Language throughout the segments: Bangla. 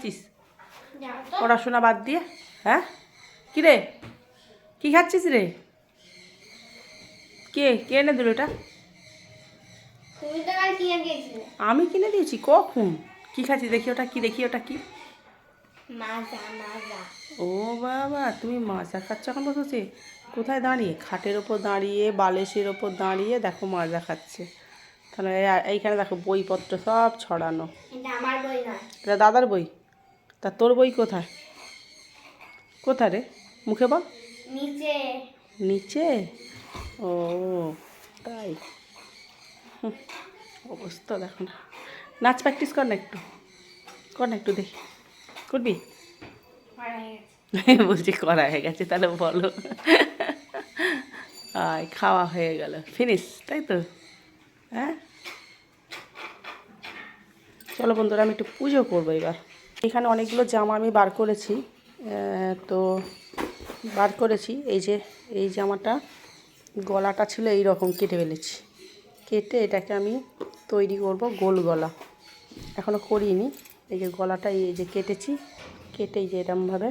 খাচ্ছিস? পড়াশোনা বাদ দিয়ে? হ্যাঁ? কি রে কি খাচ্ছিস রে? কে? কে এনে দিল এটা? আমি কিনে দিয়েছি কখন? কি খাচ্ছিস? দেখি ওটা কি দেখি ওটা কি। ও বাবা তুমি মাজা খাচ্ছ এখন বসেছে? কোথায় দাঁড়িয়ে? খাটের ওপর দাঁড়িয়ে বালিশের ওপর দাঁড়িয়ে দেখো মাজা খাচ্ছে। তাহলে এইখানে দেখো বইপত্র সব ছড়ানো। এটা দাদার বই? তা তোর বই কোথায়? কোথায় রে মুখে বল। নিচে। নিচে? ও তাই। অবস্থা দেখো না। নাচ প্র্যাকটিস কর না একটু। কর না একটু দেখি। করবি? বলছি করা হয়ে গেছে তাহলে বলো। আয় খাওয়া হয়ে গেল। ফিনিশ তাই তো? হ্যাঁ? চলো বন্ধুরা আমি একটু পুজো করব এবার। এখানে অনেকগুলো জামা আমি বার করেছি তো বার করেছি। এই যে, এই জামাটা, গলাটা ছিল এই রকম কেটে ফেলেছি। কেটে এটাকে আমি তৈরি করব গোল গলা। এখনও করিনি। এই যে গলাটা এই যে কেটেছি কেটে যে এরমভাবে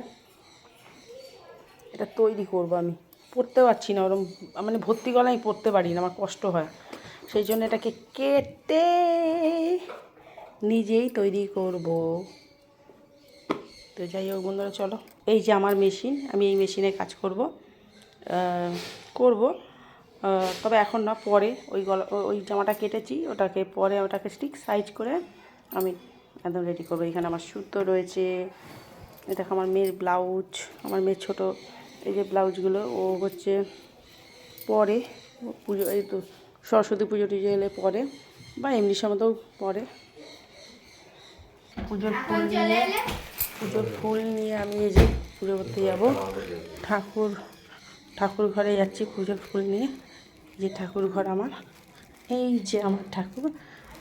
এটা তৈরি করব আমি। পড়তে পারছি না, ওরম মানে ভর্তি গলা আমি পড়তে পারি না, আমার কষ্ট হয়। সেই জন্য এটাকে কেটে নিজেই তৈরি করব। তো যাই হোক বন্ধুরা চলো। এই যে আমার মেশিন আমি এই মেশিনে কাজ করব করব। তবে এখন না পরে ওই গলা ওই জামাটা কেটেছি ওটাকে পরে ওটাকে স্টিক সাইজ করে আমি একদম রেডি করব। এখানে আমার সুতো রয়েছে দেখো আমার মেয়ের ব্লাউজ আমার মেয়ের ছোটো এই যে ব্লাউজগুলো ও হচ্ছে পরে পুজো এই তো সরস্বতী পুজো টুজো এলে পরে বা এমনি সময়তেও পরে। পুজোর ফুল নিয়ে এলে পুজোর ফুল নিয়ে আমি এই যে পুজো করতে যাব। ঠাকুর ঠাকুর ঘরে যাচ্ছি পুজোর ফুল নিয়ে। যে ঠাকুর ঘর আমার। এই যে আমার ঠাকুর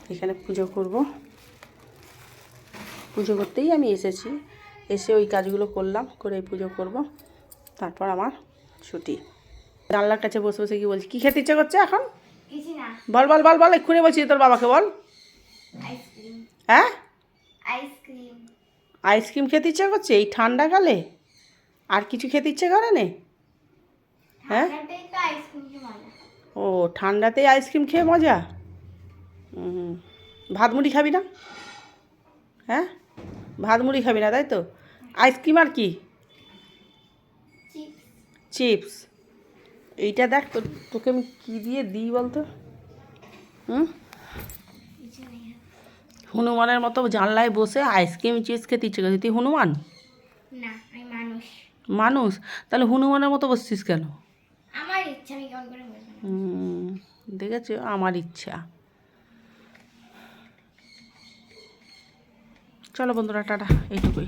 এখানে পুজো করব। পুজো করতেই আমি এসেছি। এসে ওই কাজগুলো করলাম করে পুজো করব। তারপর আমার ছুটি। জানলার কাছে বসে বসে কি বলছি? কী খেতে ইচ্ছে করছে এখন? বল বল বল বল এক্ষুনি বলছি তোর বাবাকে বল। হ্যাঁ? আইসক্রিম আইসক্রিম খেতে ইচ্ছে করছে? এই ঠান্ডাকালে আর কিছু খেতে ইচ্ছে করে নে? হ্যাঁ? ও ঠান্ডাতেই আইসক্রিম খেয়ে মজা? হুম। ভাত মুড়ি খাবি না? হ্যাঁ? ভাত মুড়ি খাবি না তাই তো? আইসক্রিম আর কি? চিপস। এইটা দেখ তো তোকে আমি কী দিয়ে দিই বলতো? হুম? হনুমানের মতো জানলায় বসে আইসক্রিম চিজ খেতে ইচ্ছে করছে তুই হনুমান? না আমি মানুষ। মানুষ? তাহলে হনুমানের মতো বসছিস কেন? আমার ইচ্ছা আমি কেমন করে দেখেছ? আমার ইচ্ছা। চলো বন্ধুরা টাটা এইটুকুই।